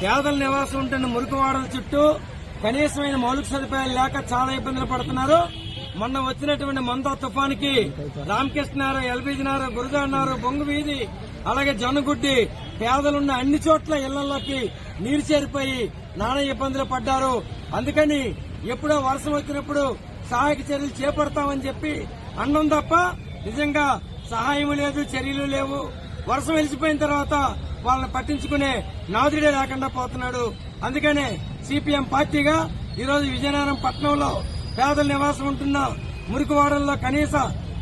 పేదల నివాసం ఉంటున్న మురికివాడల చుట్టూ కనీసమైన మౌలిక సదుపాయాలు లేక చాలా ఇబ్బందులు పడుతున్నారు. మొన్న వచ్చినటువంటి మంద తుఫానికి రామకృష్ణారు ఎల్బీజీనారు గురుజాన్నారు బొంగు వీధి అలాగే జొన్నగుడ్డి పేదలున్న అన్ని చోట్ల ఇళ్ళలోకి నీరు చేరిపోయి నానా ఇబ్బందులు పడ్డారు. అందుకని ఎప్పుడో వర్షం వచ్చినప్పుడు సహాయక చర్యలు చేపడతామని చెప్పి అన్నం తప్ప నిజంగా సహాయం లేదు చర్యలు లేవు. వర్షం వెలిసిపోయిన తర్వాత వాళ్ళని పట్టించుకునే నాదుడే లేకుండా పోతున్నాడు. అందుకనే సిపిఎం పార్టీగా ఈరోజు విజయనగరం పట్టణంలో పేదల నివాసం ఉంటున్న మురికివాడల్లో కనీస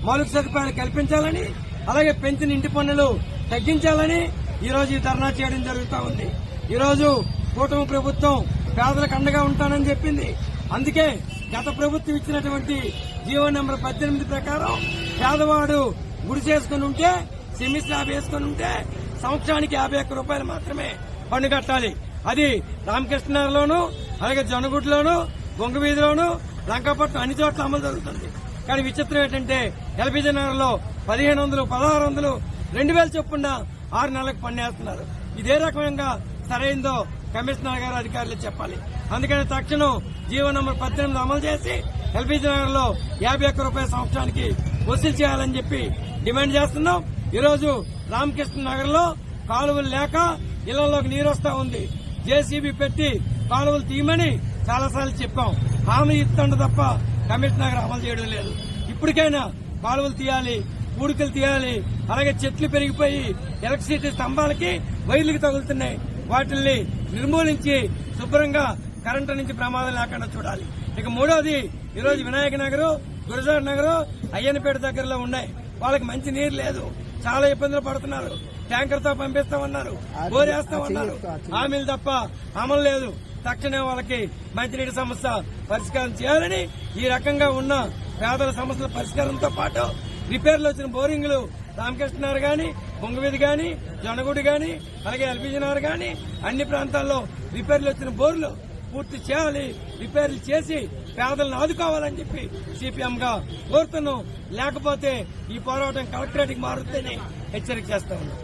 మౌలిక సదుపాయాలు కల్పించాలని అలాగే పెంచిన ఇంటి పన్నులు తగ్గించాలని ఈరోజు ఈ ధర్నా చేయడం జరుగుతూ ఉంది. ఈరోజు కూటమి ప్రభుత్వం పేదలకు అండగా ఉంటానని చెప్పింది. అందుకే గత ప్రభుత్వం ఇచ్చినటువంటి జీవో నెంబర్ పద్దెనిమిది ప్రకారం పేదవాడు గుడి చేసుకుని ఉంటే సెమీ స్లాబ్ వేసుకుని ఉంటే సంవత్సరానికి యాభై ఒక్క రూపాయలు మాత్రమే పన్ను కట్టాలి. అది రామకృష్ణలోను అలాగే జొన్నగుడ్లోను బొంగ వీధిలోను లంకాపట్నం అన్ని చోట్ల అమలు జరుగుతుంది. కానీ విచిత్రం ఏంటంటే ఎల్బీజీ నగర్లో పదిహేను వందలు పదహారు వందలు రెండు వేల చొప్పున ఆరు నెలలకు పన్నేస్తున్నారు ఇదే రకంగా సరైందో కమిషనర్ గారు అధికారులు చెప్పాలి. అందుకని తక్షణం జీవో నంబర్ పద్దెనిమిది అమలు చేసి ఎల్బీజీ నగర్లో యాభై ఒక్క రూపాయల సంవత్సరానికి వసూలు చేయాలని చెప్పి డిమాండ్ చేస్తున్నాం. ఈరోజు రామకృష్ణ నగర్లో కాలువలు లేక ఇళ్ళలోకి నీరు వస్తా ఉంది. జేసీబీ పెట్టి కాలువలు తీయమని చాలాసార్లు చెప్పాం. హామీ ఇస్తుండ తప్ప కమిషనర్ అమలు చేయడం లేదు. ఇప్పటికైనా కాలువలు తీయాలి పూడికలు తీయాలి అలాగే చెట్లు పెరిగిపోయి ఎలక్ట్రిసిటీ స్తంభాలకి వైర్లకు తగులుతున్నాయి. వాటిల్ని నిర్మూలించి శుభ్రంగా కరెంటు నుంచి ప్రమాదం లేకుండా చూడాలి. ఇక మూడోది ఈరోజు వినాయక నగరు గురజాడ నగరు అయ్యన్నపేట దగ్గరలో ఉన్నాయి. వాళ్ళకి మంచి నీరు లేదు. చాలా ఇబ్బందులు పడుతున్నారు. ట్యాంకర్తో పంపిస్తామన్నారు. బోరేస్తామన్నారు. హామీలు తప్ప అమలు లేదు. తక్షణమే వాళ్ళకి మంచినీటి సమస్య పరిష్కారం చేయాలని ఈ రకంగా ఉన్న పేదల సమస్యల పరిష్కారంతో పాటు రిపేర్లు వచ్చిన బోరింగ్లు రామకృష్ణనారు గాని బొంగవీధి గాని జొన్నగుడి గాని అలాగే ఎల్పీజీ నగర్ గాని అన్ని ప్రాంతాల్లో రిపేర్లు వచ్చిన బోర్లు పూర్తి చేయాలి రిపేర్లు చేసి పేదలను ఆదుకోవాలని చెప్పి సిపిఎం గా కోరుతున్నాం. లేకపోతే ఈ పోరాటం కలెక్టరేట్కి మారుతుందని హెచ్చరిక చేస్తా ఉన్నాం.